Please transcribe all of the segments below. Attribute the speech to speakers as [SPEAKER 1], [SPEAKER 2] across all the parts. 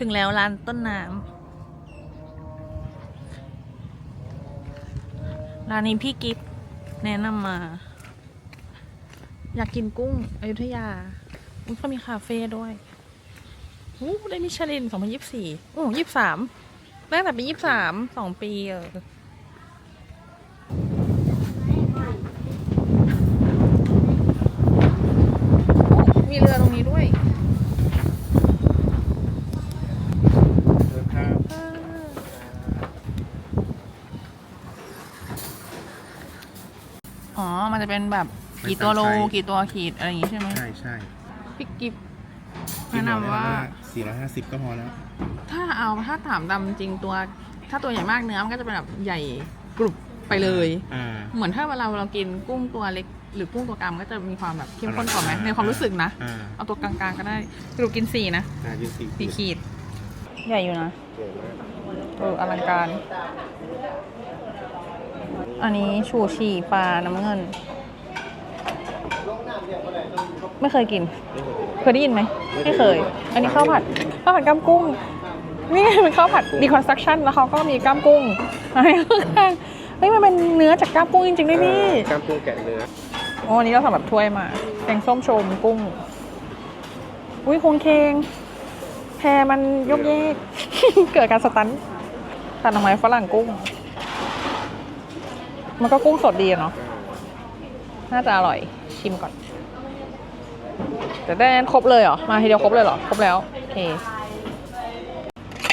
[SPEAKER 1] ถึงแล้วร้านต้นน้ำร้านนี้พี่กิฟต์แนะนำมา อยากกินกุ้งอยุธยาอุ้ยเขามีคาเฟ่ด้วยอู้ได้มิชลิน2024โอ้ยี่สามตั้งแต่ปียี่สามสองปีเออมีเรือตรงนี้ด้วย
[SPEAKER 2] ครับ
[SPEAKER 1] อ๋อ มันจะ เป็นแบบกี่ตัวโลกี่ตัวขีดอะไรอย่างงี้ใช่ไหม
[SPEAKER 2] ใช่ใช่
[SPEAKER 1] พี่กิฟแนะนำว่า
[SPEAKER 2] สี่ร้อยห้าสิบก็พอแล้ว
[SPEAKER 1] ถ้าเอาถ้าถามดำจริงตัว ถ้าตัวใหญ่มากเนื้อมันก็จะเป็นแบบใหญ่กรุบไปเลย
[SPEAKER 2] อ่า
[SPEAKER 1] เหมือนถ้าเวลาเรากินกุ้งตัวเล็ก หรือกุ้งตัวกลางก็จะมีความแบบเข้มข้นกว่าไหมในความรู้สึกนะ
[SPEAKER 2] อ่า
[SPEAKER 1] เอาตัวกลางๆก็ได้สรุปกินสี่นะ
[SPEAKER 2] อ่ายืนสี่
[SPEAKER 1] สี่ขีด ใหญ่อยู่นะ
[SPEAKER 2] เก่งมาก
[SPEAKER 1] เอออลังการ อันนี้ชูชีปลาน้ำเงิน ไม่เคยกิน เคยได้ยินไหมไม่เคย อันนี้ข้าวผัดข้าวผัดกล้ามกุ้ง นี่ไงเป็นข้าวผัดดีคอนสตรักชั่นแล้วเขาก็มีกล้ามกุ้งให้ข้างๆเฮ้ยมันเป็นเนื้อจากกล้ามกุ้งจริงๆด้วยพี่
[SPEAKER 2] กล้ามกุ้งแกะเนื้อ
[SPEAKER 1] โอ้อันนี้เราทำแบบถ้วยมาแกงส้มโชมกุ้ง อุ้ยโคงเคงแพรมันยกเยก เกิดการสตันทานทำไมฝรั่งกุ้ง มันก็กุ้งสดดีอะเนาะน่าจะอร่อยชิมก่อน แต่ได้นั้นครบเลยเหรอ มาทีเดียวครบเลยเหรอ ครบแล้ว โอเค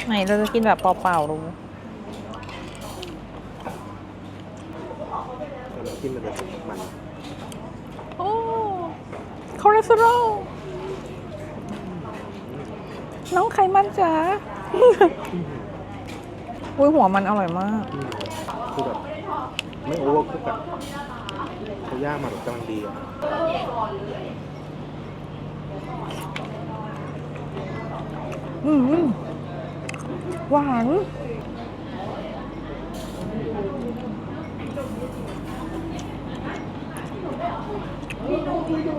[SPEAKER 1] ไหนเราจะกินแบบเปล่าๆดู
[SPEAKER 2] น้ำจิ้มมันจะมัน
[SPEAKER 1] โอ้คอเลสเตอรอลน้องไขมันจ๋าอุ้ยหัวมันอร่อยมาก
[SPEAKER 2] อืมคือแบบไม่โอเวอร์คุกอะเขาย่างมาแบบกำลังดีอะ
[SPEAKER 1] อืมหวาน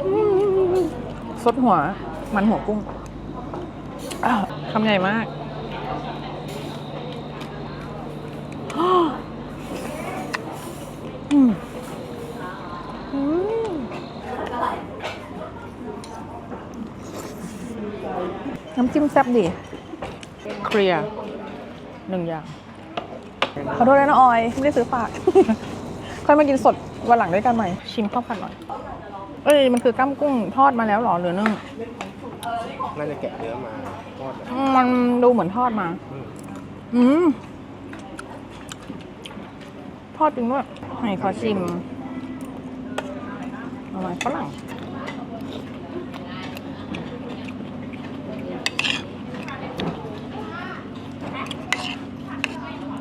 [SPEAKER 1] อืมสดหัว มันหัวกุ้งอ้าวคำใหญ่มากอ้ออืมอืมน้ำจิ้ม แซ่บดี เคลียร์หนึ่งอย่าง ขอโทษนะน้าออย ไม่ได้ซื้อฝาก ค่อยมากินสดวันหลังด้วยกันใหม่ ชิมข้าวผัดหน่อย เอ้ย มันคือก้ามกุ้งทอดมาแล้วเหรอหรือนึ่ง
[SPEAKER 2] น่าจะแกะเนื้อมาทอดอะ
[SPEAKER 1] อืมมันดูเหมือนทอดมา
[SPEAKER 2] อืม
[SPEAKER 1] อืม ทอดจริงด้วยไหนขอชิมเอาไหมฝรั่ง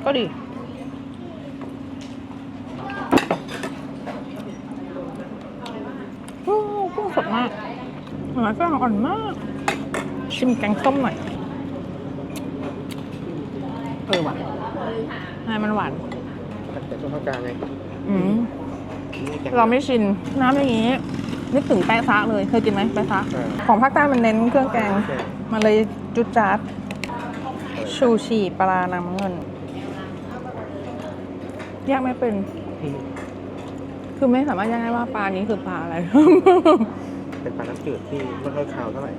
[SPEAKER 1] ก็ดี โอ้กุ้งสดมากห อยฝรั่งอ่อนมาก ชิมแกงส้มหน่อย เออหวานใช่มันหวาน
[SPEAKER 2] แต่ช่วงภาคกลางไง
[SPEAKER 1] อืม
[SPEAKER 2] นี่แกง
[SPEAKER 1] เราไม่ชิน น้ำอย่างนี้ นึกถึงแปะซะเลย เคยกินไหมแปะซะ
[SPEAKER 2] อ่า
[SPEAKER 1] ของภาคใต้มันเน้นเครื่องแกง
[SPEAKER 2] ใช่
[SPEAKER 1] มันเลยจุดจัดชูชีปลาน้ำเงินแยกไม่เป็น
[SPEAKER 2] อืม
[SPEAKER 1] คือไม่สามารถแยกได้ว่าปลานี้คือปลาอะไร
[SPEAKER 2] เป็นปลาน้ำจืดที่ไม่ค่อยคาวเท่าไหร่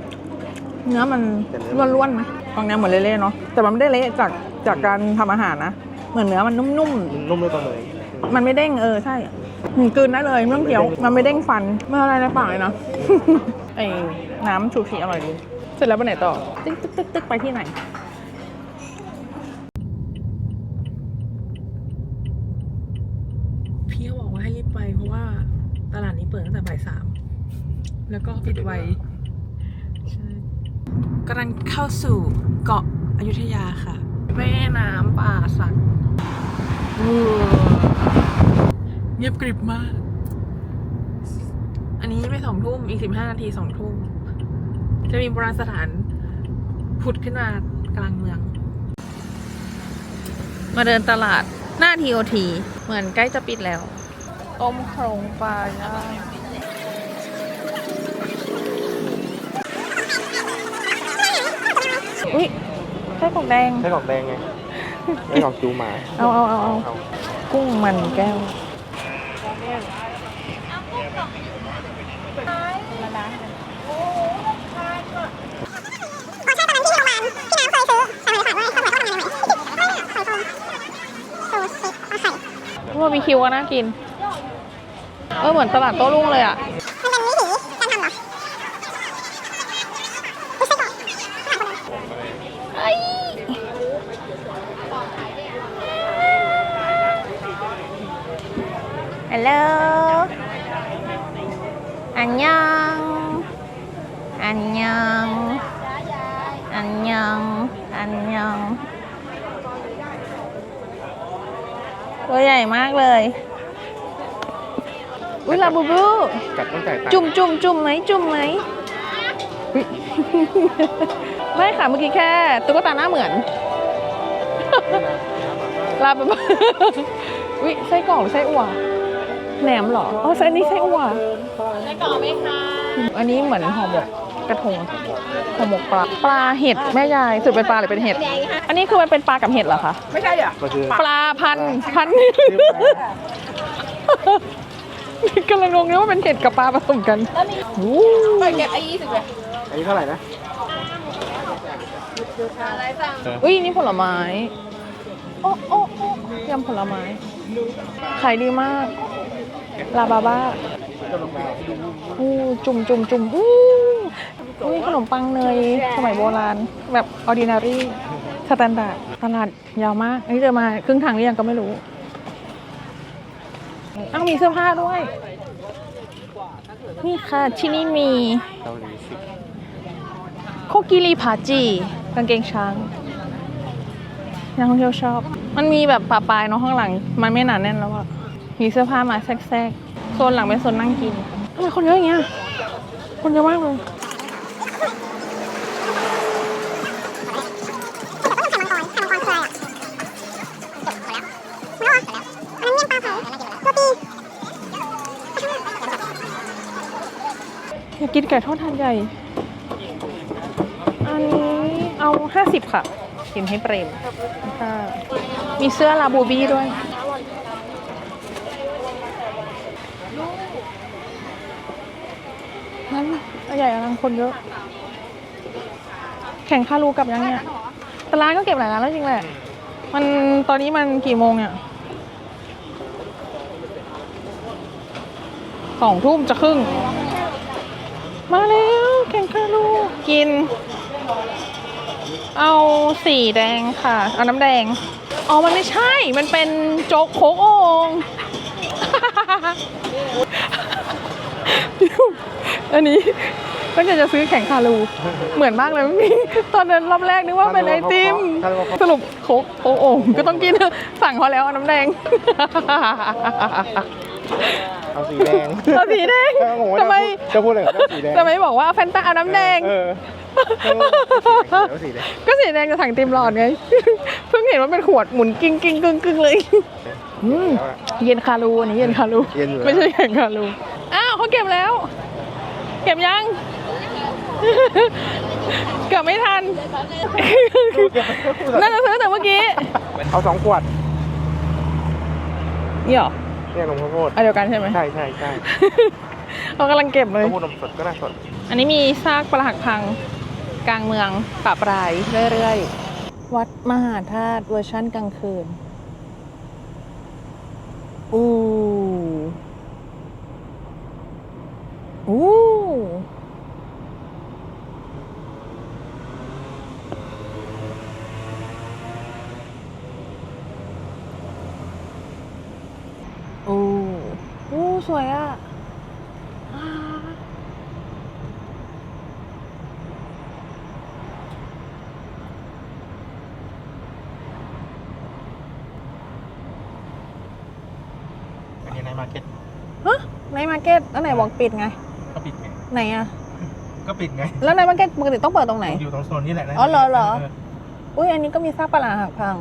[SPEAKER 1] เนื้อมัน
[SPEAKER 2] แต่เนื้อมัน
[SPEAKER 1] ล้วนๆไหมบางเนื้อเหมือนเละๆเนาะ แต่มันไม่ได้เละจากจากการทำอาหารนะ เหมือนเนื้อมันนุ่ม
[SPEAKER 2] มันนุ่มด้วยตัวเลย
[SPEAKER 1] ๆ มันไม่เด้งเออใช่หืมกลืนได้เลยไม่ต้องเคี้ยว มันไม่เด้งฟันไม่อะไรในปากเลยนะ ไอ้น้ำชูชีอร่อยดี เสร็จแล้วไปไหนต่อติ๊กติ๊กติ๊กติ๊กไปที่ไหน พี่เขาบอกว่าให้รีบไปเพราะว่าตลาดนี้เปิดตั้งแต่บ่ายสาม แล้วก็ปิดไวใช่กำลังเข้าสู่เกาะอยุธยาค่ะ แม่น้ำป่าสักอู้เงียบกริบมาก อันนี้ไม่สองทุ่ม อีกสิบห้านาทีสองทุ่ม จะมีโบราณสถานผุดขึ้นมากลางเมือง มาเดินตลาดหน้าทีโอที เหมือนใกล้จะปิดแล้วต้มโครงปลาย่าง อุ้ยไส้กรอกแดง
[SPEAKER 2] ไส้กรอกแดงไงไส้กรอกจูหมา
[SPEAKER 1] เอาเอาเอาเอา
[SPEAKER 2] เอา
[SPEAKER 1] กุ้งมันแก้ว
[SPEAKER 3] พอใช่ตอนนั้นที่โรงพยาบาลพี่น้ำเคยซื้อสมัยก่อนว่าสมัยก่อนทำอะไรใหม่ไข่ต้มซูชิเอาไข่
[SPEAKER 1] บาร์บีคิวก็น่ากิน เออเหมือนตลาดโต้รุ่งเลยอะ
[SPEAKER 3] มันเป็นวิถีการทำเหรอไม่ใช่ก่อนขนาดคนนั้น
[SPEAKER 1] ฮัลโหล อันยังอันยังอันยังอันยังตัวใหญ่มากเลย อุ้ยลาบูบู
[SPEAKER 2] กัดต้องจ่ายตังค์
[SPEAKER 1] จุ่มจุ่มจุ่มไหมจุ่มไหมอุ๊ย ไม่ค่ะเมื่อกี้แค่ตุ๊กตาหน้าเหมือน ลาบบบวิไส้กรอกหรือไส้อั่ว แหนมเหรอ อ๋อไส้นี้ไส้อั่วไส้กรอกไหมคะ อันนี้เหมือนห่อหมกกระทงห่อหมกปลา ปลาเห็ดแม่ยายสุดเป็นปลาหรือเป็นเห็ด อันนี้คือมันเป็นปลากับเห็ดเหรอคะ
[SPEAKER 2] ก็คือ
[SPEAKER 1] ปลาพันธุ์พันธุ์กำลังงงเลยว่าเป็นเห็ดกับปลาผสมกันโอ้
[SPEAKER 2] อันนี้เท่าไหร่นะ
[SPEAKER 1] อุ้ยนี่ผลไม้ โอ้โอ้โอ้ยำผลไม้ ขายดีมาก ลาบาบ้าอู้จุ่มจุ่มจุ่มอู้อุ้ยขนมปังเนยสมัยโบราณ แบบออดินารีสแตนดาร์ดตลาดยาวมาก อันนี้เดินมาครึ่งทางหรือยังก็ไม่รู้อ้าวมีเสื้อผ้าด้วย นี่ค่ะ ที่นี่มีโคกิริพาจิกางเกงช้างนักท่องเที่ยวชอบ มันมีแบบปะปลายเนาะข้างหลัง มันไม่หนาแน่นแล้วอะ มีเสื้อผ้ามาแทรกๆ โซนหลังเป็นโซนนั่งกินทำไมคนเยอะอย่างเงี้ย คนเยอะมากเลย
[SPEAKER 3] อยา
[SPEAKER 1] กกินไก่ทอดทานใหญ่ อันนี้เอาห้าสิบค่ะ กินให้เปรมค่ะมีเสื้อลาบูบี้ด้วย นั่นตัว ใหญ่อลังคนเยอะ แข่งคารูกลับยังเนี่ยแต่ร้านก็เก็บหลายร้านแล้วจริงแหละ มันตอนนี้มันกี่โมงเนี่ยสองทุ่มจะครึ่ง มาแล้วแข่งคารูกิน เอาสีแดงค่ะ เอาน้ำแดง อ๋อ มันไม่ใช่ มันเป็นโจ๊กโค้กโอง อันนี้ก็จะจะซื้อแข่งคารู เหมือนมากเลยพี่ตอนเดินรอบแรกนึกว่าเป็นไอติม สรุปโค้กโค้กโอ่งก็ต้องกินสั่งเขาแล้วเอาน้ำแดง
[SPEAKER 2] เอาสีแดง
[SPEAKER 1] เอาสีแดง
[SPEAKER 2] เออผมว่า
[SPEAKER 1] ทำไม
[SPEAKER 2] จะพูดอะไรกับสีแดง
[SPEAKER 1] ทำไมบอกว่าแฟนตาเอาน้ำแดง
[SPEAKER 2] เออเอาสีแดง
[SPEAKER 1] ก็สีแดงจะสั่งเต็มหลอดไง เพิ่งเห็นว่าเป็นขวดหมุนกิ้งกิ้งกึ่งกึ่งเลยอืม
[SPEAKER 2] แล้วอะ
[SPEAKER 1] เย็นคารูอันนี้เย็นคารู
[SPEAKER 2] เย็นอยู่แล้ว
[SPEAKER 1] ไม่ใช่แข็งคารูอ้าวเขาเก็บแล้ว เก็บยัง เกือบไม่ทัน น่าจะซื้อแต่เมื่อกี้
[SPEAKER 2] เอาสองขวด
[SPEAKER 1] นี่เหรอ
[SPEAKER 2] เนี่ยนมข้าวโพด
[SPEAKER 1] อันเดียวกันใช่ไหม
[SPEAKER 2] ใช่ใช่ใช่
[SPEAKER 1] เขากำลังเก็บเลย
[SPEAKER 2] ข้าวโพดนมสดก็น่าสด
[SPEAKER 1] อันนี้มีซากปรักหักพังกลางเมืองปะปรายเรื่อยๆ วัดมหาธาตุเวอร์ชั่นกลางคืน อู้ อู้อู้อู้สวยอะอ่า
[SPEAKER 2] อันนี้ในมาร์เก็ต
[SPEAKER 1] ฮะในมาร์เก็ตแล้วไหนบอกปิดไง
[SPEAKER 2] ก็ปิด ไง
[SPEAKER 1] ไหนอะ
[SPEAKER 2] ก็ปิดไง
[SPEAKER 1] แล้วในมาร์เก็ตปกติต้องเปิดตรงไหน
[SPEAKER 2] อยู่ตรงโซนนี้แหละนะ
[SPEAKER 1] อ๋อเหรอเหรอ อุ้ยอันนี้ก็มีซากปลาร้าหักพัง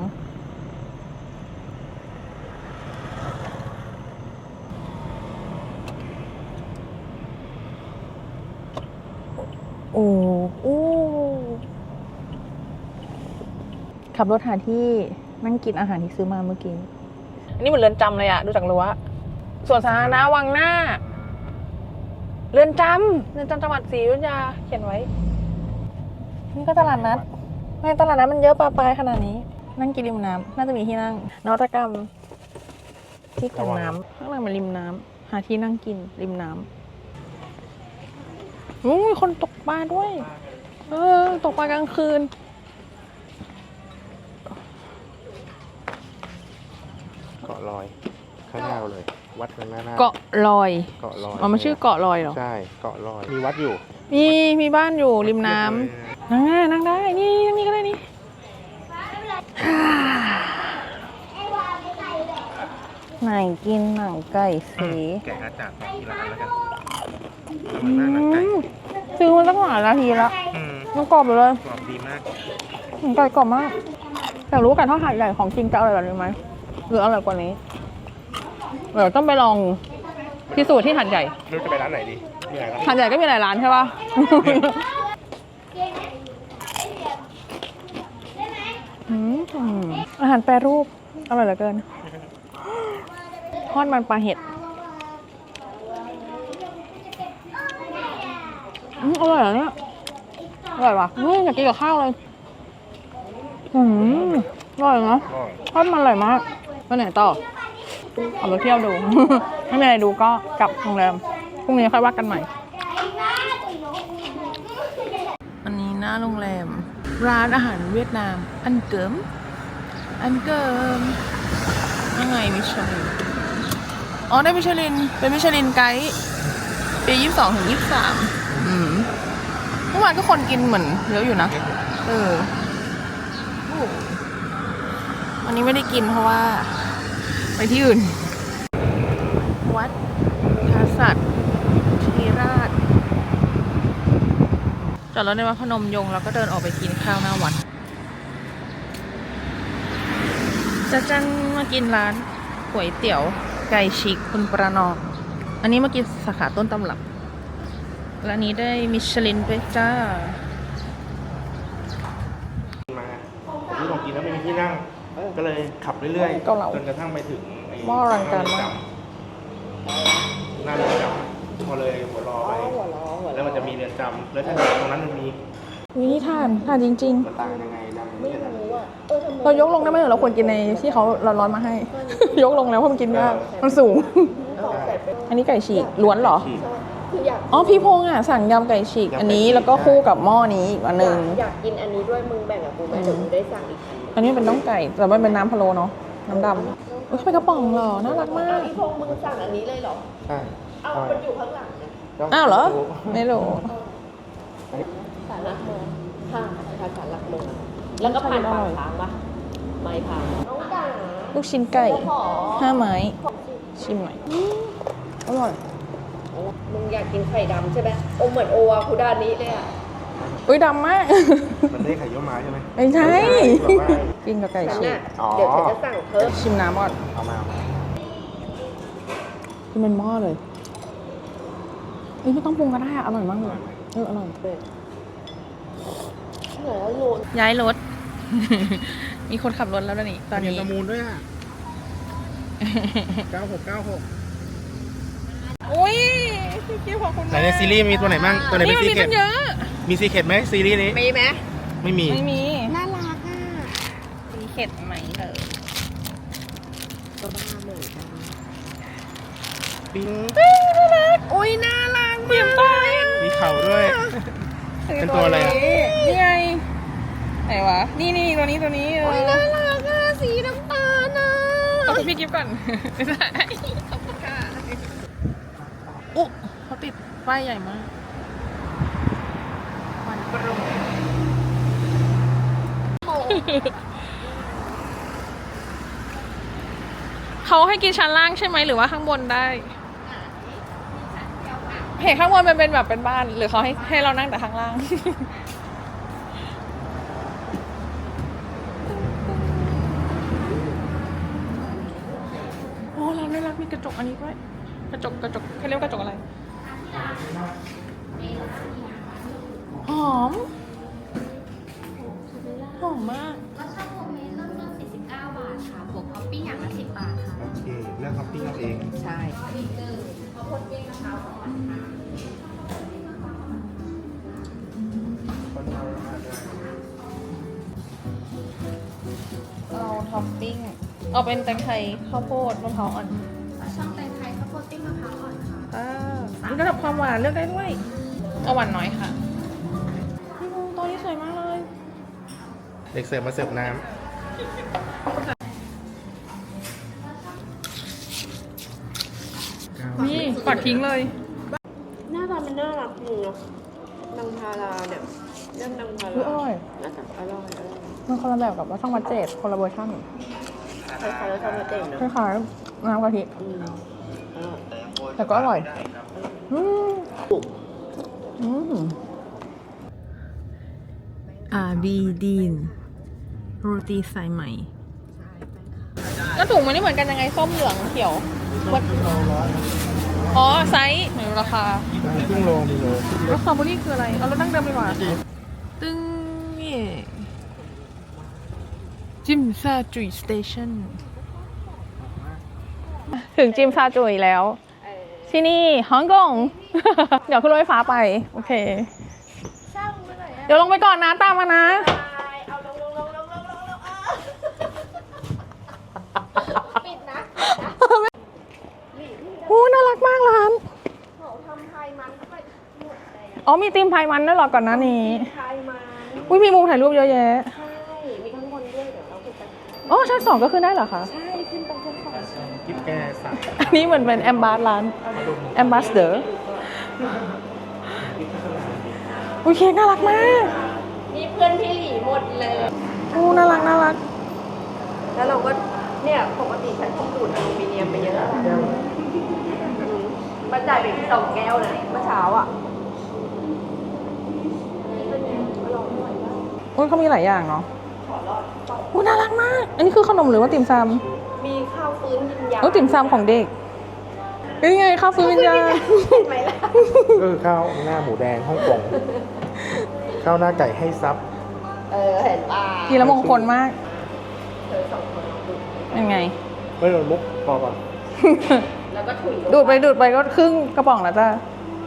[SPEAKER 1] โอ้โอ้ขับรถหาที่นั่งกินอาหารที่ซื้อมาเมื่อกี้ อันนี้เหมือนเรือนจำเลยอะดูจากรั้วส่วนสาธารณะวังหน้า เรือนจำเรือนจำจังหวัดศรีอยุธยาเขียนไว้ นี่ก็ตลาดนัดไม่ตลาดนัดมันเยอะปลาปลายขนาดนี้ นั่งกินริมน้ำน่าจะมีที่นั่งนวัตกรรม ที่กลางน้ำข้างหลังเป็นริมน้ำหาที่นั่งกินริมน้ำอู้มีคนตกปลาด้วย เออ ตกปลากลางคืน
[SPEAKER 2] เกาะลอย ข้างหน้าเลย วัดข้างหน้าหน้า
[SPEAKER 1] เกาะลอย
[SPEAKER 2] เกาะลอย
[SPEAKER 1] อ๋อมันชื่อเกาะลอยเหรอ
[SPEAKER 2] ใช่เกาะลอยมีวัดอยู่
[SPEAKER 1] มีมีบ้านอยู่ริมน้ำนั่งได้นั่งได้นี่นั่งนี่ก็ได้นี่ไหนกินหนังไก่สี
[SPEAKER 2] แกะอาจารย์ทีละอันแล้วกัน
[SPEAKER 1] อื
[SPEAKER 2] หน้าหนังไก่
[SPEAKER 1] มซื้อมาตั้งหลายนาทีแล้ว
[SPEAKER 2] อืม
[SPEAKER 1] มันกรอบอยู่เลย
[SPEAKER 2] กรอบดีมาก
[SPEAKER 1] หนังไก่กรอบมากอยากรู้ว่าไก่ทอดหาดใหญ่ของจริงจะอร่อยกว่านี้ไหมหรืออร่อยกว่านี้ เดี๋ยวต้องไปลองพิสูจน์ที่หาดใหญ่
[SPEAKER 2] ไม่รู้จะไปร้านไหนดีมีหลายร้าน
[SPEAKER 1] หาดใหญ่ก็มีหลายร้านใช่ปะอืมอาหารแปรรูป อร่อยเหลือเกิน ทอดมันปลาเห็ดอืมอร่อยเหรอเนี่ย อร่อยว่ะอืมอยากกินกับข้าวเลย อืมอร่อยเนาะ
[SPEAKER 2] อร่อย
[SPEAKER 1] ทอดมันอร่อยมากไปไหนต่อ เอาไปเที่ยวดู ไม่มีอะไรดูก็กลับโรงแรมพรุ่งนี้ค่อยว่ากันใหม่ อันนี้หน้าโรงแรม ร้านอาหารเวียดนาม อันเกิม อันเกิมยังไงมิชลิน อ๋อได้มิชลิน เป็นมิชลินไกด์ปียี่สิบสองถึงยี่สิบสามเมื่อวานก็คนกินเหมือนเยอะอยู่นะ เอออ้วันนี้ไม่ได้กินเพราะว่า ไปที่อื่น วัดพระสัตว์ทีราช จอดรถในวัดพนมยงค์แล้วก็เดินออกไปกินข้าวหน้าวัด จะจันมากินร้านก๋วยเตี๋ยวไก่ฉีกคุณประนอมอันนี้มากินสาขาต้นตำรับร้านนี้ได้มิชลินไปจ้า
[SPEAKER 2] มาผมที่ลองกินแล้วไม่มีที่นั่ง ก็เลยขับเรื่อย
[SPEAKER 1] เกาเหลา
[SPEAKER 2] จนกระทั่งไปถึงไห
[SPEAKER 1] ม้ออลังการมาก
[SPEAKER 2] หน้าเรือนจำพอเลยหัวรอไปแล้วมันจะมีเรือนจำแล้วถ้าตรงนั้นมันมี
[SPEAKER 1] วินี่ทานทานจริง
[SPEAKER 2] มันต่างยังไงดำไม่รู้อะ
[SPEAKER 1] ๆเรายกลงได้ไหมหรือเราควรกินในที่เขาร้อนๆมาให้ ยกลงแล้วเพราะมันกินยากมันสูงอันนี้ไก่ฉีกล้วนเหรออ๋อพี่พงษ์อะสั่งยำไก่ฉีก อันนี้แล้วก็คู่กับหม้อนี้อีกอันหนึ่ง
[SPEAKER 4] อยากกินอันนี้ด้วยมึงแบ่งกับกูไหมเดี๋ยวกูได้สั่งอีกอันหนึ่ง
[SPEAKER 1] อันนี้เป็นน้องไก่ แต่ว่าเป็นน้ำพะโล้เนาะ น้ำดำเอ้ยเขาเป็นกระป๋องเหรอ น่ารักมาก
[SPEAKER 4] พี่พงษ์มึงสั่งอันนี้เลยเหรอ
[SPEAKER 2] ใช่
[SPEAKER 4] เอามันอยู่ข้างหลังนะ
[SPEAKER 1] อ้าวเหรอ ไม่รู้
[SPEAKER 4] สารหลักเมืองค่ะสารหลักเมืองแล้วก็ผ่านปากทางปะไม่ผ่านน้องจ๋า
[SPEAKER 1] ลูกชิ้นไก่
[SPEAKER 4] ขอ
[SPEAKER 1] ห้าไม้ชิมหน่อยอร่อย
[SPEAKER 4] มึงอยากกินไข่ดำใช่ไหมโอเหมือนโอวาคุดานิเลยอะ
[SPEAKER 1] อุ้ยดำมาก
[SPEAKER 2] มันได้ไข่เยี่ยวม้าใช่ไหม
[SPEAKER 1] ไม่ใช่
[SPEAKER 2] แบบว่า
[SPEAKER 1] กินกับไก่
[SPEAKER 4] ฉัน
[SPEAKER 1] ฉี
[SPEAKER 4] น่ะ
[SPEAKER 1] ก
[SPEAKER 2] อ๋อ
[SPEAKER 4] เดี๋ยวฉันจะสั่งเพิ่ม
[SPEAKER 1] ชิมน้ำก่อน
[SPEAKER 2] เอามาเอามา
[SPEAKER 1] กินเป็นหม้อเลยเฮ้ยไม่ต้องปรุงก็ได้อะอร่อยมากเลยเอออร่อย
[SPEAKER 4] เหนือโลน
[SPEAKER 1] ย้ายรถ มีคนขับรถแล้วนะนี่ตอน
[SPEAKER 2] มี
[SPEAKER 1] นี้
[SPEAKER 2] ประมูลด้วยอะ 9696
[SPEAKER 1] อุ้ยพี่กิ๊ฟขอบคุณ
[SPEAKER 2] ไหนในซีรีส์มีตัวไหนบ้างตัวไหน
[SPEAKER 1] นี่
[SPEAKER 2] เป็น
[SPEAKER 1] มัน
[SPEAKER 2] ซี
[SPEAKER 1] มี
[SPEAKER 2] เค
[SPEAKER 1] ตั้
[SPEAKER 2] ท
[SPEAKER 1] งเยอะ
[SPEAKER 2] มีซีเคทไหมซีรีส์นี้
[SPEAKER 4] มีไหม
[SPEAKER 2] ไม่มี
[SPEAKER 1] ไม่มี
[SPEAKER 4] น่ารักอะ
[SPEAKER 1] มีเข็ดไหมเออ
[SPEAKER 4] ตัวบ้าเหมือนกัน
[SPEAKER 2] ปิ้ง
[SPEAKER 4] อุ้ยน่ารัก
[SPEAKER 1] เสียงตาย
[SPEAKER 2] มีเข่าด้วย เป็นตัวอะไรอะ
[SPEAKER 1] นี่ไงไหนวะ นี่นี่ตัวนี้ตัวนี้เอ
[SPEAKER 4] อุ้ย
[SPEAKER 1] อ
[SPEAKER 4] น่ารักอะสีน้ำตาลอะ
[SPEAKER 1] ขอบคุณพี่กิฟต์ก่อนไม่ใช่ขอบคุณค่ะอุ๊ เขาติดป้ายใหญ่มากวันกรุงเขาให้กินชั้นล่างใช่ไหมหรือว่าข้างบนได้เห็นข้างบนมันเป็นแบบเป็นบ้าน หรือเขาให้ให้เรานั่งแต่ข้างล่างโอ้เราได้รักมีกระจกอันนี้ด้วยกระจกกระจกเขาเรียกว่ากระจกอะไร หอม หอมมากก็ชอบโฮ
[SPEAKER 5] มเเริ่มต้น49 บา
[SPEAKER 1] ทค่ะบวกท็อปปิ้งอย่างละ10 บาทค่ะ โอเคเลือกท็อปปิ้งเอาเองใช่
[SPEAKER 6] เอาท็อปปิ้ง เอาเป็นแตงไทยข้าวโพดมะพร้าวอ่อน
[SPEAKER 1] หวานเลือกได้ด้วยเอาหวานน้อยค่ะพี่มุมตัวนี้สวยมากเลย
[SPEAKER 2] เด็กเสิร์ฟมาเสิร์ฟน้
[SPEAKER 1] นี่ปัดทิ้งเลย
[SPEAKER 5] หน้าตามันน่ารักจริงเนาะนางพาราเนี่ยเรื่องนางพา
[SPEAKER 1] อุ๊ยอ
[SPEAKER 5] รา
[SPEAKER 1] ร่อย
[SPEAKER 5] หน้าตาอร่อยอร่อย
[SPEAKER 1] มันคนละแบบกับว่าช่องวัดเจดคนละเวอร์ชัน
[SPEAKER 5] คล้ายๆแล้วชอบมาเต้นเนาะ
[SPEAKER 1] คล้ายๆน้ำกะทิ
[SPEAKER 5] อืมอร่อย
[SPEAKER 1] แต่ก็อร่อย อืมอืมอาบีดีนโรตีสายไหมแล้วถุงมันนี่เหมือนกันยังไงส้มเหลืองเขียววัดอ๋อ ไซส์หรือราคาำ
[SPEAKER 2] ครึ่งโลมีโล
[SPEAKER 1] แล้วสตรอเบอรี่คืออะไร เอารถดั้งเดิมดีกว่าตึ้งเย่จิมซาจุยสเตชันถึงจิมซาจุยแล้ว ที่นี่ฮ่องกง เดี๋ยวขึ้นรถไฟฟ้าไป โอเคเดี๋ยวลงไปก่อนนะตามมานะ
[SPEAKER 6] ปิดนะ
[SPEAKER 1] โอ้น่ารักมากร้าน
[SPEAKER 6] เขาทำไทยมันก็หมดแล้ว
[SPEAKER 1] อ๋อมีตีมพายมันด้วยเหรอก่อนหน้านี้
[SPEAKER 6] ไทยมัน
[SPEAKER 1] อุ้ยมีมุมถ่ายรูปเยอะแยะ
[SPEAKER 6] ใช่ มีข้างบนด้วยเดี๋ยวเราขึ้น
[SPEAKER 1] อ๋อชั้นสองก็ขึ้นได้เหรอคะ
[SPEAKER 6] ใช่ขึ้นไปชั้นสอง
[SPEAKER 2] กิ๊บ แกสับ
[SPEAKER 1] อันนี้เหมือนเป็นแอมบาสร้านแอมบาสเดอร์อุ้ยเค้กน่ารักมาก
[SPEAKER 5] นี่เพื่อนพี่หลีหมดเลย
[SPEAKER 1] อู้น่ารักน่ารัก
[SPEAKER 5] แล้วเราก็เนี่ยปกติฉันต้องดูดอลูมิเนียมไปเยอะแล้วมาจ่ายไปอีกสองแก้วนะเมื่อเช้าอะ
[SPEAKER 1] อุ้ยเขามีหลายอย่างเนาะอู้น่ารักมาก อันนี้คือขนมหรือว่าติ่มซ
[SPEAKER 5] มีข้าว ฟื้นวิญญาำณ
[SPEAKER 1] เออติ่มซำของเด็กนี่ไงข้าวฟื้นวิญญาณ
[SPEAKER 5] เห็นไหมล่ะ
[SPEAKER 2] เออข้าวหน้าหมูแดงฮ่องกงข้าวหน้าไก่ให้ซับ
[SPEAKER 5] เออเห็นป่ะ
[SPEAKER 1] ทีละมงคลมาก
[SPEAKER 5] เธอสองคนลองดู
[SPEAKER 1] ยังไง
[SPEAKER 2] ไม่โดนมุกพอก่อน
[SPEAKER 5] แล้วก็ถุยลง
[SPEAKER 1] ดูดไปดูดไปก็ครึ่งกระป๋องแล้วจ้า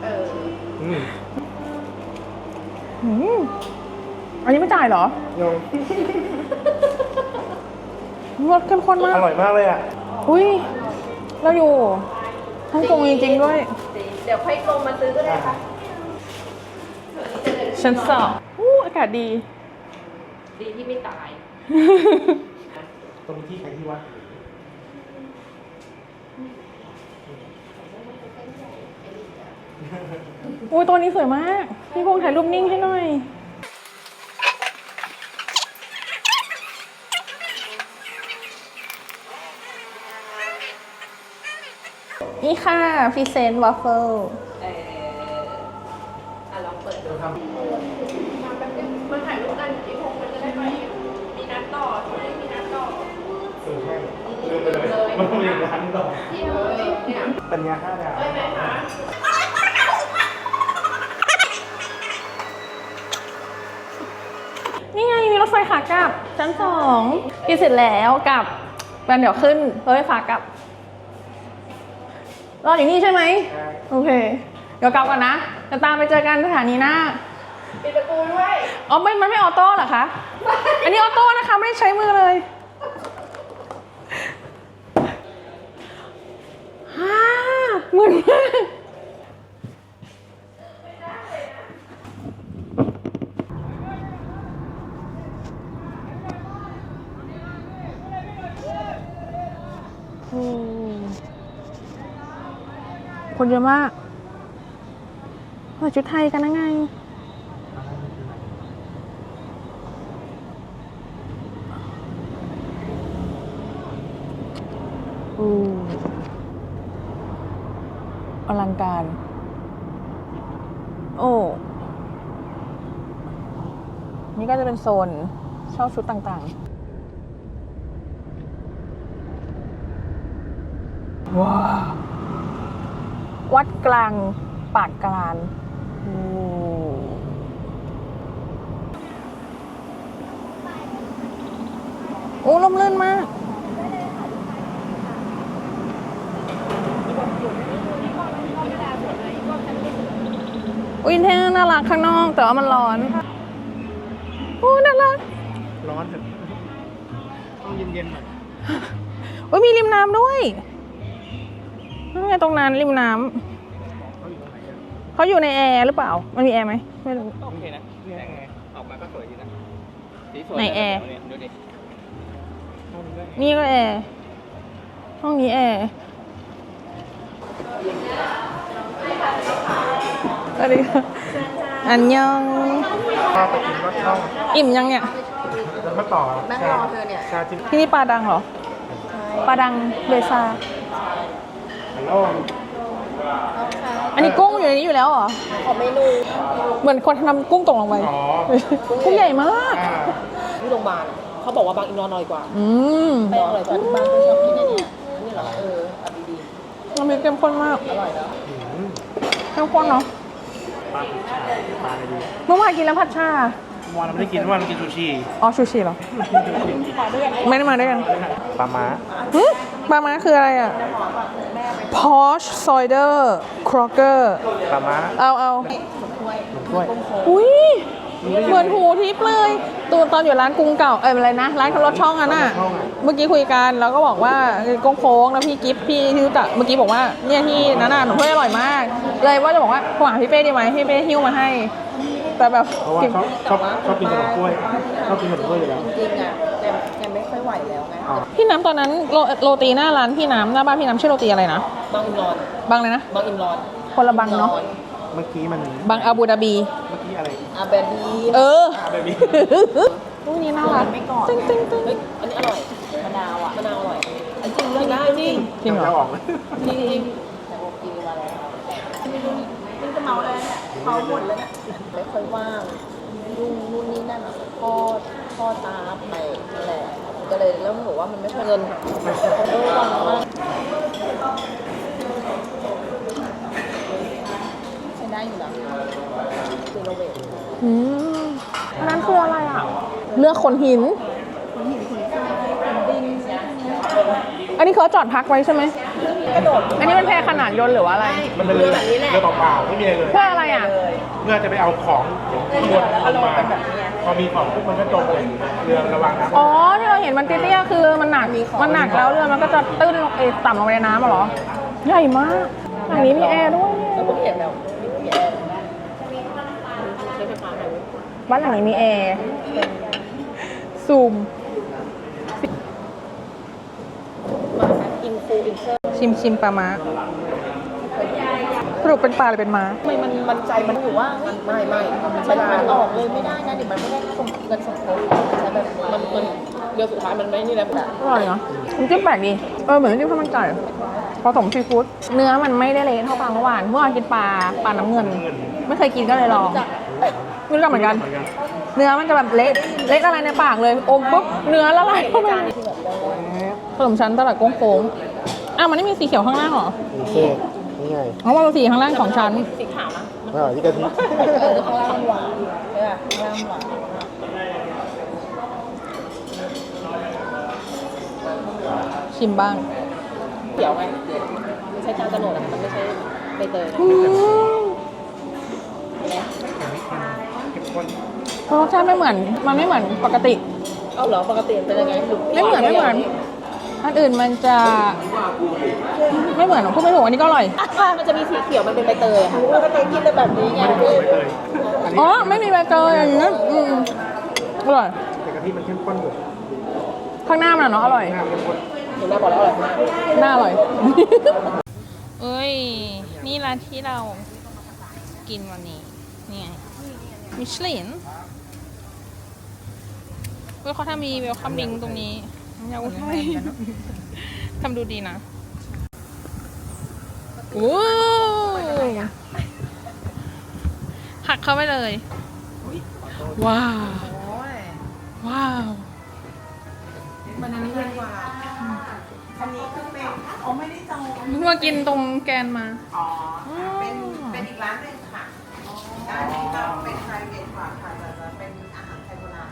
[SPEAKER 5] เออ
[SPEAKER 2] อืม
[SPEAKER 1] อืมอันนี้ไม่จ่ายเหรอ
[SPEAKER 2] ยัง
[SPEAKER 1] รสเข้มข้นมาก
[SPEAKER 2] อร่อยมากเลยอะ
[SPEAKER 1] อุ้ยเราอยู่ฮ่องกงจริงๆด้วย
[SPEAKER 5] เดี๋ยวค่อยลงมาซื้อก็ได้ค่ะ
[SPEAKER 1] ชั้นสองอู้อากาศดี
[SPEAKER 5] ดีที่ไม่ตาย
[SPEAKER 2] ตรงที่ใครที่วัด
[SPEAKER 1] อุ้ยตัวนี้สวยมาก พี่พงษ์ถ่ายรูปนิ่งให้หน่อย นี่ค่ะพิเศษวอฟเฟิล
[SPEAKER 5] เอออะลองเปิดดูทำแบบนี้มันถ่ายรูปกันอีกหกมันจะได้ไปมีนัดต่อใช่ไหมมีนัดต่อ
[SPEAKER 2] เออใช่ลืมไปเลยมันมีร้านต่อ
[SPEAKER 5] ที่เอ้ยเนี่ย
[SPEAKER 2] ปัญญาห้าดาว
[SPEAKER 5] เอ้ไหมคะ
[SPEAKER 1] นี่ไงมีรถไฟขากลับชั้นสองกินเสร็จแล้วกลับวันเดี๋ยวขึ้นรถไฟฟ้ากลับ รออยู่นี่ใช่ไหมโอเค เดี๋ยวกลับก่อนนะจะตามไปเจอกันสถานีหน้า
[SPEAKER 5] ปิดประตูด้วย
[SPEAKER 1] อ๋อไม่มันไม่ออโต้เหรอคะอันนี้ออโต้นะคะไม่ได้ใช้มือเลยฮ่าเหมือนมาก คนเยอะมากใส่ชุดไทยกันนะไง อืมอลังการ โอ้ นี่ก็จะเป็นโซนเช่าชุดต่างๆ ว้าว วัดกลางปากกลานโอ้ล่มลื่นมาก อุ้ยแท่งน่ารักข้างนอก แต่ว่ามันร้อน โอ้น่ารัก
[SPEAKER 2] ร้อนเถอะต้องเย็นๆหน่อยโอ้
[SPEAKER 1] ยมีริมน้ำด้วย นั่นไงตรงนั้นริมน้ำ
[SPEAKER 2] เขาอยู่ตรงไหนกัน
[SPEAKER 1] เขาอยู่ในแอร์หรือเปล่า มันมีแอร์ไหมไม่รู้
[SPEAKER 7] โอเคนะแต่งไงออกมาก็สวยดีนะสีสวย
[SPEAKER 1] ไหนแอร์
[SPEAKER 7] เนี่ยดูดิ
[SPEAKER 2] ห้องนี้ก็
[SPEAKER 1] นี่ก็แอร์ ห้องนี้แอร์สวัสดีค่ะอันยัง
[SPEAKER 2] ข้าวไปกินรสช่อง
[SPEAKER 1] อิ่มยังเนี่ย
[SPEAKER 2] แล้วก็ต่อแม่รอเธอเนี่ย ชาจิม
[SPEAKER 1] ที่นี่ปลาดังเหรอ ปลาดังเบซา
[SPEAKER 2] ฮัลโหล
[SPEAKER 1] อันนี้กุ้งอยู่ในนี้อยู่แล้วเหรอ
[SPEAKER 5] ขอเมนู
[SPEAKER 1] เหมือนคนทำกุ้งตกลงไป
[SPEAKER 2] อ๋อ
[SPEAKER 1] กุ้งใหญ่มาก
[SPEAKER 2] อ่า
[SPEAKER 5] ที่โรงพยาบาลเขาบอกว่าบางอินนอนอร่อยกว่า
[SPEAKER 1] อืม
[SPEAKER 5] แป้งอร่อยกว่าที่บ้านก็ชอบกินอันเนี้ยอันนี้เหรอเออเอาดี
[SPEAKER 1] มันมีเข้มข้นมาก
[SPEAKER 5] ๆอร่อยเนาะ
[SPEAKER 2] อืม
[SPEAKER 1] เข้มข้นเนาะ
[SPEAKER 2] ปลาผัดชาปลาอะไรดี
[SPEAKER 1] เมื่อวานกินแล้วผัดชา
[SPEAKER 2] เมื่อวานเราไม่ได้กินเมื่อวานเรากินซูชิ
[SPEAKER 1] อ๋อชูชีเหรอ ไม่ได้มาด้วยกัน
[SPEAKER 2] ปลาม้า
[SPEAKER 1] หึปลาม้าคืออะไรอะ Porsche Cider Crocker
[SPEAKER 2] ปลาม้า
[SPEAKER 1] เอาเอา
[SPEAKER 2] หนึ่งถ้วย
[SPEAKER 1] อุ้ยเหมือนหูทิพย์เลยตูนตอนอยู่ร้านกรุงเก่าเอ้ยอะไรนะ ร้านรถช่องอะน่ะเมื่อกี้คุยกันแล้วก็บอกว่าโก้งโค้งแล้วพี่กิฟต์พี่ที่รู้จักเมื่อกี้บอกว่าเนี่ยที่นั้นน่ะหนูถ้วยอร่อยมาก เลยว่าจะบอกว่าโทรหาพี่เป้ดีไหมพี่เป้หิ้วมาให้ แต่แบบ
[SPEAKER 2] เพราะว่าชอบชอบชอบกินขนมกล้วยชอบกินขนมกล้วยอยู่แล้ว
[SPEAKER 5] จริงๆอะแกแกไม่ค่อยไหวแล้วไง
[SPEAKER 2] อ๋อ
[SPEAKER 1] พี่น้ำตอนนั้นโรโรตีหน้าร้านพี่น้ำหน้าบ้านพี่น้ำชื่อโรตีอะไรนะ
[SPEAKER 5] บางอินนอน
[SPEAKER 1] บางเลยนะ
[SPEAKER 5] บางอินนอน
[SPEAKER 1] คนละบางเนาะ
[SPEAKER 2] เมื่อกี้มัน
[SPEAKER 1] บางอาบูดาบี
[SPEAKER 2] เมื่อกี้อะไร
[SPEAKER 5] อาเบดี
[SPEAKER 1] เออ
[SPEAKER 2] อ่าแบบนี้
[SPEAKER 1] รูปนี้น่ารัก
[SPEAKER 5] ไม่ก่อน
[SPEAKER 1] ตึ้งตึ้งตึ้ง
[SPEAKER 5] เฮ้ยอันนี้อร่อยมะนาวอะมะนาวอร่อยอันจริงเรื่องนี้จริง
[SPEAKER 1] จริงเหรอ
[SPEAKER 2] จะออกไหม
[SPEAKER 5] จริงจริงแต่โอกินมาแล้วไม่รู้นี่จะเมาแล้วเนี่ยเมาหมดแล้วเนี่ยไม่ค่อยว่างยุ่งนู่นนี่นั่นอะพ่อพ่อตามไปนั่นแหละ ก็เลยแล้วหนูว่ามันไม่ค่อยเงินเออว่างมากใช้ได้อยู่นะซีโนเวท
[SPEAKER 1] อืมอันนั้นคืออะไรอะเรือขนหินอันนี้เขาจอดพักไว้ใช่ไหม
[SPEAKER 5] กระโดด
[SPEAKER 1] อันนี้เป็นแพขนาดยนต์หรือว่าอะไร
[SPEAKER 2] มันเป็นเรือเรือเปล่าๆไม่มีอะไรเลย
[SPEAKER 1] เพื่ออะไรอะ
[SPEAKER 2] เพื่อจะไปเอาของข้างบนลงมา พอมีของปุ๊บมันก็จมเลยเรือระวังน้ำ
[SPEAKER 1] อ๋อที่เราเห็นมันเตี้ยๆคือมันหนักมันหนักแล้วเรือมันก็จะตื้นลงเอต่ำลงไปในน้ำอะเหรอ ใหญ่มากอันนี้มีแอร์ด้วย
[SPEAKER 5] แล้วก็เห็นแล้วมีแอร์ใช้ไฟฟ้าไหม
[SPEAKER 1] บ้านหลังนี้มีแอร์ซูม
[SPEAKER 5] มาอินฟูอินเซอร์
[SPEAKER 1] ชิมชิมปลามา สรุปเป็นปลาหรือเป็นม้า
[SPEAKER 5] ทำไมมันมันใจมันอยู่ว่าไม่ไม่มันมันออกเลยไม่ได้นะเดี๋ยวมันไม่ได้สมเงินสมทบใช้แบบมันมันเดือนสุดท้ายมันไม่นี่แล้วแบบ
[SPEAKER 1] อร่อยเนาะน้ำจิ้มแปลกดีเออเหมือนน้ำจิ้มข้าวมันไก่ผสมซีฟู้ดเนื้อมันไม่ได้เละเท่าปลาเมื่อวานเมื่อวานกินปลาปลาน้ำเงิน ไม่เคยกินก็เลยลองไม่รู้จักเหมือนกัน
[SPEAKER 2] เหมือนกัน
[SPEAKER 1] เนื้อมันจะแบบเละเละอะไรในปากเลยอมปุ๊บเนื้อละลายเข้าไป
[SPEAKER 5] ที่แบบได้
[SPEAKER 1] ขนมชั้นตลาดโค้งๆอ้าวมันไม่มีสีเขียวข้างล่างเหรอ
[SPEAKER 2] โอเค นี่ไง
[SPEAKER 1] อ๋อมันเป็นสีข้างล่างของชั้น
[SPEAKER 5] สีขาวนะ
[SPEAKER 2] อร่อยที่กะทิ
[SPEAKER 5] เออข้างล่างมันหวานใช่ป่ะข้างล่างมันหวาน
[SPEAKER 1] ชิมบ้าง
[SPEAKER 5] เขียวไงไม่ใช่จานกระโดดอะมันไม่ใช่ใบเตยนะ
[SPEAKER 1] อืม
[SPEAKER 2] เข้มข้น
[SPEAKER 1] รสชาติไม่เหมือน มันไม่เหมือนปกติ
[SPEAKER 5] เอาเหรอปกติมันเป็นยังไง
[SPEAKER 1] ไม่เหมือนไม่เหมือน อันอื่นมันจะไม่เหมือนพูดไม่ถูกอันนี้ก็อร่อย
[SPEAKER 5] มันจะมีสีเขียวมันเป็นใบเตยอะค่ะปกติกินแต่แบบนี้ไง
[SPEAKER 2] ไม่ได้เลยอันนี้
[SPEAKER 1] อ๋อ ไม่มีใบเตยอย่างนี้อืมอร่อย
[SPEAKER 2] แต่กะทิมันเข้มข้นอยู่
[SPEAKER 1] ข้างหน้ามันอะเนาะอร่อย
[SPEAKER 2] หน้ามันเข้มข้น
[SPEAKER 5] หนูน่าบอกแล้วอร่อยมาก
[SPEAKER 1] หน้าอร่อย เอ้ย นี่ร้านที่เรากินวันนี้ นี่ไง มิชลินเว้ยเขาถ้ามีเวลคัมดิงตรงนี้อ ยากอุทัยทำดูดีนะ โอ้หักเข้าไปเลย ว้าว ว้าวมันนี้เป็นกว่าอันนี้คือเป็นอ๋อไม่ได้จองเพิ่งมากินตรงแกนมา อ๋อ เป็นเป็นอีกร้านหนึ่งค่ะร้านนี้ก็เป็นไทยเบสกว่าค่ะแต่จะเป็นอาหารไทยโบราณ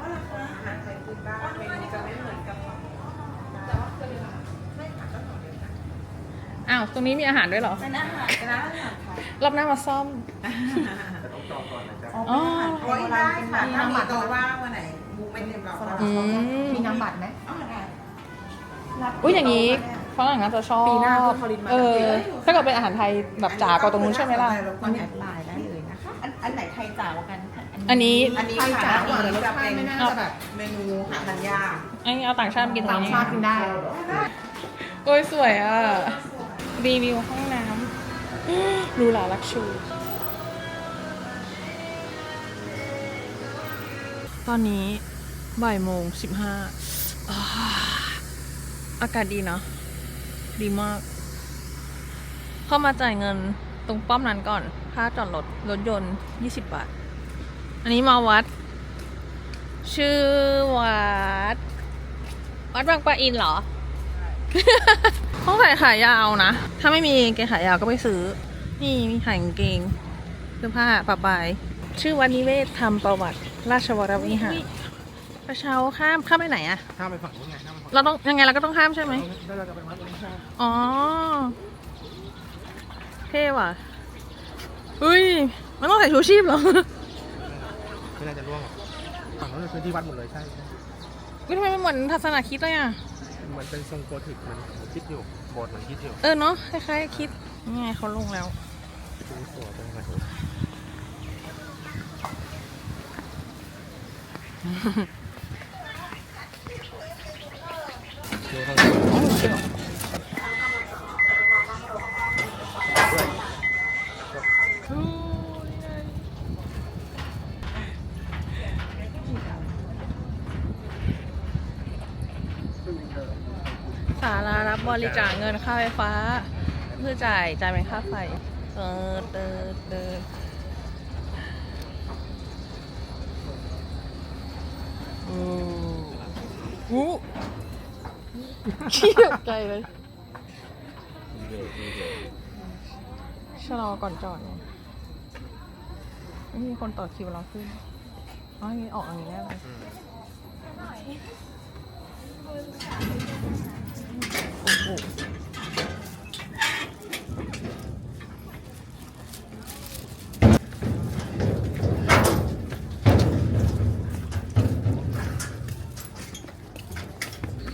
[SPEAKER 1] อาหารไทยพื้นบ้านเป็นจะไม่ อนกับอ้าวาว ตรงนี้มีอาหารด้วยเหรอ
[SPEAKER 5] เป็นอาหารเป็นร้านอาหารไทย
[SPEAKER 1] รอบหน้ามาซ่อม
[SPEAKER 2] แต่ต้องจองก่อนนะจ๊ะ
[SPEAKER 1] อ๋อ
[SPEAKER 8] โอ้ยได้ค่ะถ้ามีโต๊ะว่างวันไหนบุ๊กไม่เต็มเราก็
[SPEAKER 1] อืม
[SPEAKER 8] มีน้ำบัตรไหมอ๋อได้
[SPEAKER 1] อุ้ยอย่างนี้ฝรั่งน่าจะชอบ
[SPEAKER 8] ปีหน้าก็ผลิตมา
[SPEAKER 1] เออถ้าเกิดเป็นอาหารไทยแบบจ๋ากว่าตรงนู้นใช่ไหมล่ะ
[SPEAKER 8] รบกวนแอดไลน์ได้เลยนะคะ
[SPEAKER 5] อันอันไหนไทยจ๋ากว่ากัน
[SPEAKER 1] อันนี้
[SPEAKER 8] อันนี้ค่ะอันนี้จะเป็นไม่น่าจะแบบเมนูหาทานยาก
[SPEAKER 1] ไอ้เอาต่างชาติมากินตร
[SPEAKER 8] ต่างง
[SPEAKER 1] นี้
[SPEAKER 8] ชาติกินได้
[SPEAKER 1] โอ้ยสวยอะ รีวิวห้องน้ำรูหราลักชู ตอนนี้บ่ายโมงสิบห้าอาอากาศดีเนาะดีมาก เข้ามาจ่ายเงินตรงป้อมนั้นก่อน ค่าจอดรถรถยนต์ 20 บาท อันนี้มาวัด ชื่อวัด วัดบางปะอินเหรอ ห้องใส่ขายาวนะ ถ้าไม่มีกางเกงขายาวก็ไปซื้อ นี่มีขายกางเกงเสื้อผ้าปะปาย ชื่อวัดนิเวศธรรมประวัติ ราชวรวิหารกระเช้าข้ามข้ามไปไหนอะ
[SPEAKER 2] ข้ามไปฝั่งนู้นไงข้ามไปฝั่ง
[SPEAKER 1] เราต้องยังไงเราก็ต้องข้ามใช่ไหม
[SPEAKER 2] แล้วเราจะไปวัดตรงนี้ใช่ไหม
[SPEAKER 1] อ๋อเท่ว่ะอุ้ยมันต้องใส่ชูชีพเหรอ
[SPEAKER 2] ไม่น่าจะร่วงหรอกฝั่งนู้นเป็นพื้นที่วัดหมดเลยใช่ใช่
[SPEAKER 1] วิทำไมมันเหมือนทัศนคิดเลยอะ
[SPEAKER 2] มันเป็นทรงโกธิกมันผมคิดอยู่โบสถ์มันคิดอยู่
[SPEAKER 1] เออเนาะคล้ายๆคิดนี่ไงเขาลงแล้ว
[SPEAKER 2] ดูสวยตรงไหนดูข้างบน
[SPEAKER 1] สารารั บริจาคเงินค่าไฟฟ้า เพื่อจ่ายจ่ายเป็นค่าไฟเออเดินเดินอืออู้ขี้ตกใจเลยชะลอก่อนจอดไงไม่มีคนต่อคิวเราขึ้นอ๋ออันนี้ออกอย่างนี้ได้เลยโอ้โห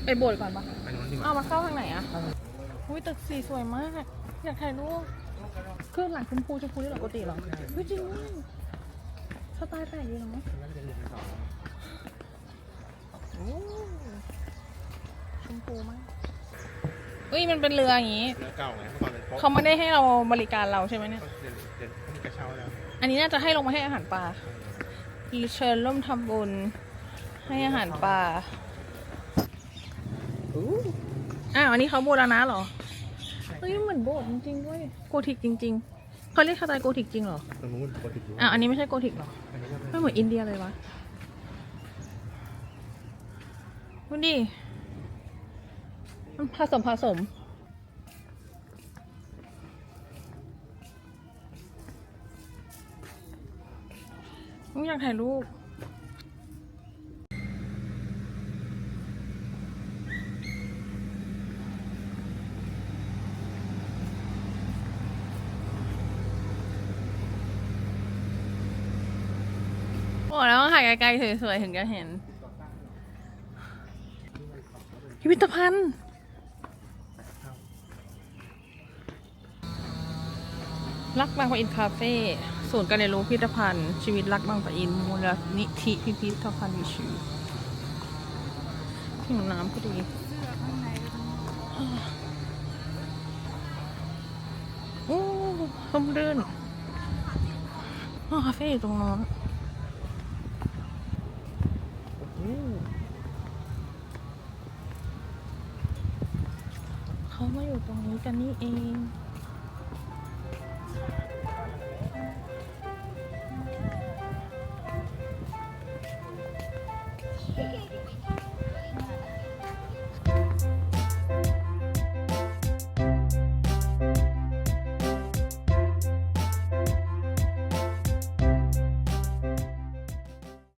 [SPEAKER 1] ไปโบสถ์ก่อนปะ
[SPEAKER 2] ไปนู้นดีกว่า
[SPEAKER 1] เอามาเข้าทางไหนอะอุ้ยตึกสีสวยมาก อยากถ่ายรูปคือหลังชมพูชมพูนี่เหรอปกติเหรอเฮ้ยจริงด้วยสไตล์แปลกดีเนาะ
[SPEAKER 2] น่าจะเป็นหนึ่งสอง
[SPEAKER 1] โอ้ชมพูมาก เฮ้ยมันเป็นเรืออย่างงี้
[SPEAKER 2] เรือเก่าไงเมื่อก่อนเป็นโป๊ะ
[SPEAKER 1] เขาไม่ได้ให้เราบริการเราใช่ไหมเนี่ย
[SPEAKER 2] เดี๋ยวเดี๋ยวเขามีกระเช้าแล้ว
[SPEAKER 1] อันนี้น่าจะให้ลงมาให้อาหารปลาเชิญร่วมทำบุญให้อาหารปลาอู้อ้าวอันนี้เขาบูรณะเหรอ เฮ้ยเหมือนโบสถ์จริงๆด้วยโกธิกจริง ๆเขาเรียกคาตาโกธิกจริงเหรอ
[SPEAKER 2] ตรงนู้นปกติอยู่
[SPEAKER 1] อ้าวอันนี้ไม่ใช่โกธิกเหรอ
[SPEAKER 2] อันนี้ก็เป็น
[SPEAKER 1] ไม่เหมือนอินเดียเลยวะดูดิมัน ผสมผสม อยากถ่ายรูปโอ้แล้วถ่ายไกลๆสวยๆถึงจะเห็นพิพิธภัณฑ์ รักบางปะอินคาเฟ่ศูนย์การเรียนรู้พิพิธภัณฑ์ ชีวิตรักบางปะอินมูลนิธิพิพิธภัณฑ์วิชีหิวน้ำก็ดีโอ้ร่มรื่นอ๋อคาเฟ่ตรงโน้นเขามาอยู่ตรงนี้กันนี่เอง